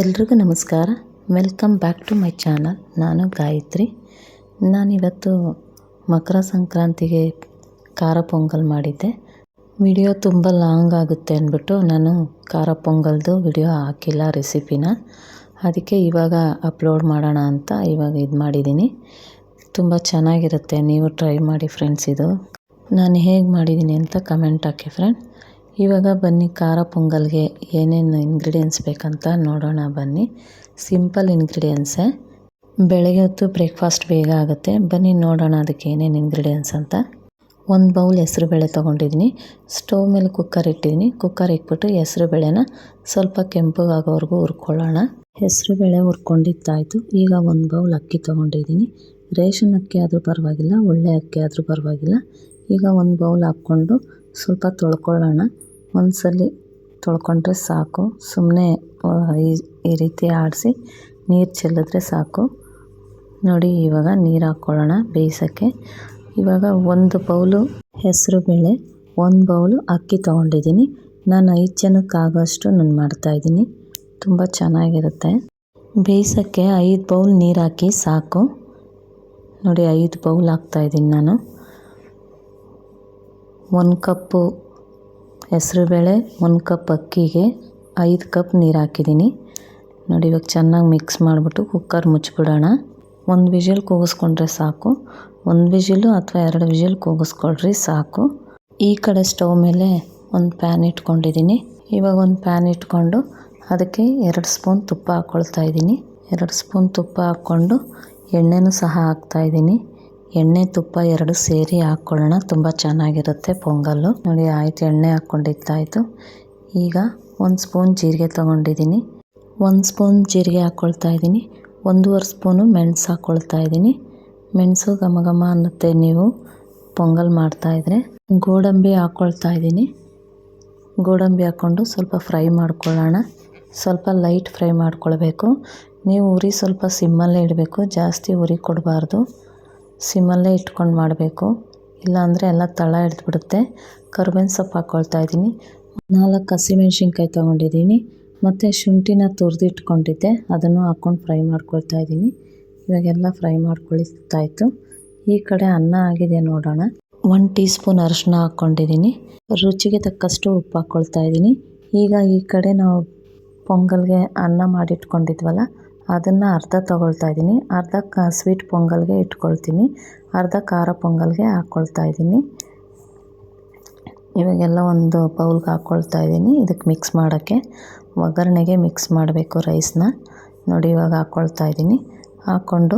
ಎಲ್ರಿಗೂ ನಮಸ್ಕಾರ. Welcome back to my channel. ನಾನು ಗಾಯತ್ರಿ. ನಾನಿವತ್ತು ಮಕರ ಸಂಕ್ರಾಂತಿಗೆ ಖಾರ ಪೊಂಗಲ್ ಮಾಡಿದ್ದೆ. ವಿಡಿಯೋ ತುಂಬ ಲಾಂಗ್ ಆಗುತ್ತೆ ಅಂದ್ಬಿಟ್ಟು ನಾನು ಖಾರ ಪೊಂಗಲ್ದು ವಿಡಿಯೋ ಹಾಕಿಲ್ಲ ರೆಸಿಪಿನ. ಅದಕ್ಕೆ ಇವಾಗ ಅಪ್ಲೋಡ್ ಮಾಡೋಣ ಅಂತ ಇವಾಗ ಇದು ಮಾಡಿದ್ದೀನಿ. ತುಂಬ ಚೆನ್ನಾಗಿರುತ್ತೆ. ನೀವು ಟ್ರೈ ಮಾಡಿ ಫ್ರೆಂಡ್ಸ್ ಇದು. ನಾನು ಹೇಗೆ ಮಾಡಿದ್ದೀನಿ ಅಂತ ಕಮೆಂಟ್ ಹಾಕಿ ಫ್ರೆಂಡ್. ಇವಾಗ ಬನ್ನಿ ಖಾರ ಪೊಂಗಲ್ಗೆ ಏನೇನು ಇಂಗ್ರೀಡಿಯೆಂಟ್ಸ್ ಬೇಕಂತ ನೋಡೋಣ ಬನ್ನಿ. ಸಿಂಪಲ್ ಇಂಗ್ರೀಡಿಯೆಂಟ್ಸೇ ಬೆಳಗ್ಗೆ ಹೊತ್ತು ಬ್ರೇಕ್ಫಾಸ್ಟ್ ಬೇಗ ಆಗುತ್ತೆ. ಬನ್ನಿ ನೋಡೋಣ ಅದಕ್ಕೆ ಏನೇನು ಇಂಗ್ರೀಡಿಯೆಂಟ್ಸ್ ಅಂತ. ಒಂದು ಬೌಲ್ ಹೆಸ್ರು ಬೇಳೆ ತೊಗೊಂಡಿದ್ದೀನಿ. ಸ್ಟವ್ ಮೇಲೆ ಕುಕ್ಕರ್ ಇಟ್ಟಿದ್ದೀನಿ. ಕುಕ್ಕರ್ ಇಟ್ಬಿಟ್ಟು ಹೆಸ್ರು ಬೇಳೆನ ಸ್ವಲ್ಪ ಕೆಂಪಗಾಗೋವರೆಗೂ ಹುರ್ಕೊಳ್ಳೋಣ. ಹೆಸ್ರು ಬೇಳೆ ಹುರ್ಕೊಂಡಿದ್ದಾಯಿತು. ಈಗ ಒಂದು ಬೌಲ್ ಅಕ್ಕಿ ತೊಗೊಂಡಿದ್ದೀನಿ. ರೇಷನ್ ಅಕ್ಕಿ ಆದರೂ ಪರವಾಗಿಲ್ಲ, ಒಳ್ಳೆ ಅಕ್ಕಿ ಆದರೂ ಪರವಾಗಿಲ್ಲ. ಈಗ ಒಂದು ಬೌಲ್ ಹಾಕ್ಕೊಂಡು ಸ್ವಲ್ಪ ತೊಳ್ಕೊಳ್ಳೋಣ. ಒಂದ್ಸಲ ತೊಳ್ಕೊಂಡ್ರೆ ಸಾಕು. ಸುಮ್ಮನೆ ಈ ರೀತಿ ಆಡಿಸಿ ನೀರು ಚೆಲ್ಲಿದ್ರೆ ಸಾಕು. ನೋಡಿ, ಇವಾಗ ನೀರು ಹಾಕ್ಕೊಳ್ಳೋಣ ಬೇಯಿಸೋಕ್ಕೆ. ಇವಾಗ ಒಂದು ಬೌಲು ಹೆಸರು ಬೇಳೆ, ಒಂದು ಬೌಲು ಅಕ್ಕಿ ತೊಗೊಂಡಿದ್ದೀನಿ. ನಾನು ಐದು ಜನಕ್ಕೆ ಆಗೋಷ್ಟು ನಾನು ಮಾಡ್ತಾಯಿದ್ದೀನಿ ತುಂಬ ಚೆನ್ನಾಗಿರುತ್ತೆ. ಬೇಯಿಸೋಕ್ಕೆ ಐದು ಬೌಲ್ ನೀರು ಹಾಕಿ ಸಾಕು. ನೋಡಿ, ಐದು ಬೌಲ್ ಹಾಕ್ತಾಯಿದ್ದೀನಿ ನಾನು. ಒಂದು ಕಪ್ಪು ಹೆಸರುಬೇಳೆ ಒಂದು ಕಪ್ ಅಕ್ಕಿಗೆ, ಐದು ಕಪ್ ನೀರು ಹಾಕಿದ್ದೀನಿ ನೋಡಿ, ಇವಾಗ ಚೆನ್ನಾಗಿ ಮಿಕ್ಸ್ ಮಾಡಿಬಿಟ್ಟು ಕುಕ್ಕರ್ ಮುಚ್ಚಿಬಿಡೋಣ ಒಂದು ವಿಷಲ್ ಕೂಗಿಸ್ಕೊಂಡ್ರೆ ಸಾಕು. ಒಂದು ವಿಷಲು ಅಥವಾ ಎರಡು ವಿಷಲ್ ಕೂಗಿಸ್ಕೊಳ್ರಿ ಸಾಕು. ಈ ಕಡೆ ಸ್ಟವ್ ಮೇಲೆ ಒಂದು ಪ್ಯಾನ್ ಇಟ್ಕೊಂಡಿದ್ದೀನಿ ಇವಾಗ ಒಂದು ಪ್ಯಾನ್ ಇಟ್ಕೊಂಡು ಅದಕ್ಕೆ ಎರಡು ಸ್ಪೂನ್ ತುಪ್ಪ ಹಾಕ್ಕೊಳ್ತಾ ಇದ್ದೀನಿ ಎರಡು ಸ್ಪೂನ್ ತುಪ್ಪ ಹಾಕ್ಕೊಂಡು ಎಣ್ಣೆನೂ ಸಹ ಹಾಕ್ತಾಯಿದ್ದೀನಿ ಎಣ್ಣೆ ತುಪ್ಪ ಎರಡು ಸೇರಿ ಹಾಕ್ಕೊಳ್ಳೋಣ ತುಂಬ ಚೆನ್ನಾಗಿರುತ್ತೆ ಪೊಂಗಲ್ಲು. ನೋಡಿ, ಆಯಿತು, ಎಣ್ಣೆ ಹಾಕ್ಕೊಂಡಿದ್ದಾಯಿತು. ಈಗ ಒಂದು ಸ್ಪೂನ್ ಜೀರಿಗೆ ತೊಗೊಂಡಿದ್ದೀನಿ. ಒಂದು ಸ್ಪೂನ್ ಜೀರಿಗೆ ಹಾಕ್ಕೊಳ್ತಾ ಇದ್ದೀನಿ. ಒಂದೂವರೆ ಸ್ಪೂನು ಮೆಣಸು ಹಾಕ್ಕೊಳ್ತಾ ಇದ್ದೀನಿ. ಮೆಣಸು ಘಮ ಘಮ ಅನ್ನುತ್ತೆ ನೀವು ಪೊಂಗಲ್ ಮಾಡ್ತಾಯಿದ್ರೆ ಗೋಡಂಬಿ ಹಾಕ್ಕೊಳ್ತಾ ಇದ್ದೀನಿ. ಗೋಡಂಬಿ ಹಾಕ್ಕೊಂಡು ಸ್ವಲ್ಪ ಫ್ರೈ ಮಾಡ್ಕೊಳ್ಳೋಣ. ಸ್ವಲ್ಪ ಲೈಟ್ ಫ್ರೈ ಮಾಡ್ಕೊಳ್ಬೇಕು. ನೀವು ಉರಿ ಸ್ವಲ್ಪ ಸಿಮ್ಮಲ್ಲೇ ಇಡಬೇಕು. ಜಾಸ್ತಿ ಉರಿ ಕೊಡಬಾರ್ದು. ಸಿಮ್ಮಲ್ಲೇ ಇಟ್ಕೊಂಡು ಮಾಡಬೇಕು. ಇಲ್ಲಾಂದರೆ ಎಲ್ಲ ತಳ ಹಿಡಿದ್ಬಿಡುತ್ತೆ ಕರ್ಬೇವಿನ ಸೊಪ್ಪು ಹಾಕ್ಕೊಳ್ತಾ ಇದ್ದೀನಿ. ನಾಲ್ಕು ಹಸಿಮೆಣ್ಸಿನ್ಕಾಯಿ ತೊಗೊಂಡಿದ್ದೀನಿ. ಮತ್ತು ಶುಂಠಿನ ತುರಿದಿಟ್ಕೊಂಡಿದ್ದೆ ಅದನ್ನು ಹಾಕ್ಕೊಂಡು ಫ್ರೈ ಮಾಡ್ಕೊಳ್ತಾ ಇದ್ದೀನಿ. ಇವಾಗೆಲ್ಲ ಫ್ರೈ ಮಾಡ್ಕೊಳ್ತಾಯಿತ್ತು ಈ ಕಡೆ ಅನ್ನ ಆಗಿದೆ ನೋಡೋಣ. ಒನ್ ಟೀ ಸ್ಪೂನ್ ಅರಿಶಿನ ಹಾಕ್ಕೊಂಡಿದ್ದೀನಿ ರುಚಿಗೆ ತಕ್ಕಷ್ಟು ಉಪ್ಪು ಹಾಕ್ಕೊಳ್ತಾ ಇದ್ದೀನಿ. ಈಗ ಈ ಕಡೆ ನಾವು ಪೊಂಗಲ್ಗೆ ಅನ್ನ ಮಾಡಿಟ್ಕೊಂಡಿದ್ವಲ್ಲ ಅದನ್ನು ಅರ್ಧ ತೊಗೊಳ್ತಾ ಇದ್ದೀನಿ. ಅರ್ಧ ಕ ಸ್ವೀಟ್ ಪೊಂಗಲ್ಗೆ ಇಟ್ಕೊಳ್ತೀನಿ. ಅರ್ಧ ಖಾರ ಪೊಂಗಲ್ಗೆ ಹಾಕ್ಕೊಳ್ತಾ ಇದ್ದೀನಿ. ಇವಾಗೆಲ್ಲ ಒಂದು ಬೌಲ್ಗೆ ಹಾಕ್ಕೊಳ್ತಾ ಇದ್ದೀನಿ. ಇದಕ್ಕೆ ಮಿಕ್ಸ್ ಮಾಡೋಕ್ಕೆ. ಒಗ್ಗರಣೆಗೆ ಮಿಕ್ಸ್ ಮಾಡಬೇಕು ರೈಸ್ನ ನೋಡಿ, ಇವಾಗ ಹಾಕ್ಕೊಳ್ತಾ ಇದ್ದೀನಿ. ಹಾಕ್ಕೊಂಡು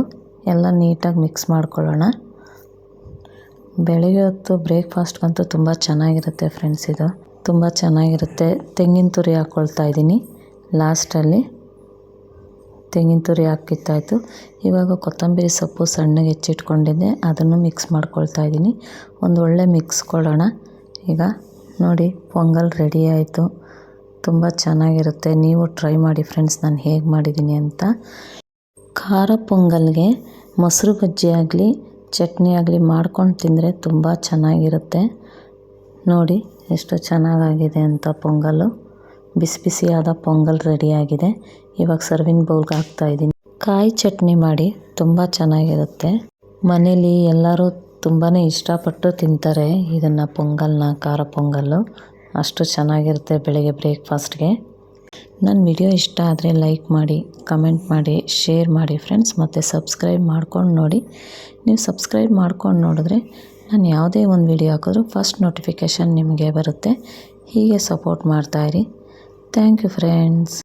ಎಲ್ಲ ನೀಟಾಗಿ ಮಿಕ್ಸ್ ಮಾಡ್ಕೊಳ್ಳೋಣ. ಬೆಳಗ್ಗೆ ಹೊತ್ತು ಬ್ರೇಕ್ಫಾಸ್ಟ್ಗಂತೂ ತುಂಬ ಚೆನ್ನಾಗಿರುತ್ತೆ ಫ್ರೆಂಡ್ಸ್ ಇದು. ತುಂಬ ಚೆನ್ನಾಗಿರುತ್ತೆ. ತೆಂಗಿನ ತುರಿ ಹಾಕ್ಕೊಳ್ತಾ ಇದ್ದೀನಿ ಲಾಸ್ಟಲ್ಲಿ. ತೆಂಗಿನ ತುರಿ ಹಾಕಿತ್ತಾಯಿತು ಇವಾಗ ಕೊತ್ತಂಬರಿ ಸೊಪ್ಪು ಸಣ್ಣಗೆ ಹೆಚ್ಚಿಟ್ಕೊಂಡಿದ್ದೆ. ಅದನ್ನು ಮಿಕ್ಸ್ ಮಾಡ್ಕೊಳ್ತಾ ಇದ್ದೀನಿ. ಒಂದು ಒಳ್ಳೆ ಮಿಕ್ಸ್ ಕೊಡೋಣ. ಈಗ ನೋಡಿ, ಪೊಂಗಲ್ ರೆಡಿ ಆಯಿತು. ತುಂಬ ಚೆನ್ನಾಗಿರುತ್ತೆ. ನೀವು ಟ್ರೈ ಮಾಡಿ ಫ್ರೆಂಡ್ಸ್ ನಾನು ಹೇಗೆ ಮಾಡಿದ್ದೀನಿ ಅಂತ. ಖಾರ ಪೊಂಗಲ್ಗೆ ಮೊಸರು ಬಜ್ಜಿ ಆಗಲಿ, ಚಟ್ನಿ ಆಗಲಿ ಮಾಡ್ಕೊಂಡು ತಿಂದರೆ ತುಂಬ ಚೆನ್ನಾಗಿರುತ್ತೆ. ನೋಡಿ, ಎಷ್ಟು ಚೆನ್ನಾಗಾಗಿದೆ ಅಂತ ಪೊಂಗಲ್ಲು ಬಿಸಿ ಬಿಸಿಯಾದ ಪೊಂಗಲ್ ರೆಡಿಯಾಗಿದೆ ಇವಾಗ ಸರ್ವಿಂಗ್ ಬೌಲ್ಗೆ ಹಾಕ್ತಾಯಿದ್ದೀನಿ ಕಾಯಿ ಚಟ್ನಿ ಮಾಡಿ ತುಂಬ ಚೆನ್ನಾಗಿರುತ್ತೆ. ಮನೇಲಿ ಎಲ್ಲರೂ ತುಂಬಾ ಇಷ್ಟಪಟ್ಟು ತಿಂತಾರೆ ಇದನ್ನು ಪೊಂಗಲ್ನ, ಖಾರ ಪೊಂಗಲ್ಲು. ಅಷ್ಟು ಚೆನ್ನಾಗಿರುತ್ತೆ ಬೆಳಗ್ಗೆ ಬ್ರೇಕ್ಫಾಸ್ಟ್ಗೆ ನನ್ನ ವಿಡಿಯೋ ಇಷ್ಟ ಆದರೆ ಲೈಕ್ ಮಾಡಿ ಕಮೆಂಟ್ ಮಾಡಿ ಶೇರ್ ಮಾಡಿ ಫ್ರೆಂಡ್ಸ್ ಮತ್ತು ಸಬ್ಸ್ಕ್ರೈಬ್ ಮಾಡ್ಕೊಂಡು ನೋಡಿ. ನೀವು ಸಬ್ಸ್ಕ್ರೈಬ್ ಮಾಡ್ಕೊಂಡು ನೋಡಿದ್ರೆ ನಾನು ಯಾವುದೇ ಒಂದು ವಿಡಿಯೋ ಹಾಕಿದ್ರು ಫಸ್ಟ್ ನೋಟಿಫಿಕೇಷನ್ ನಿಮಗೆ ಬರುತ್ತೆ. ಹೀಗೆ ಸಪೋರ್ಟ್ ಮಾಡ್ತಾಯಿರಿ Thank you friends.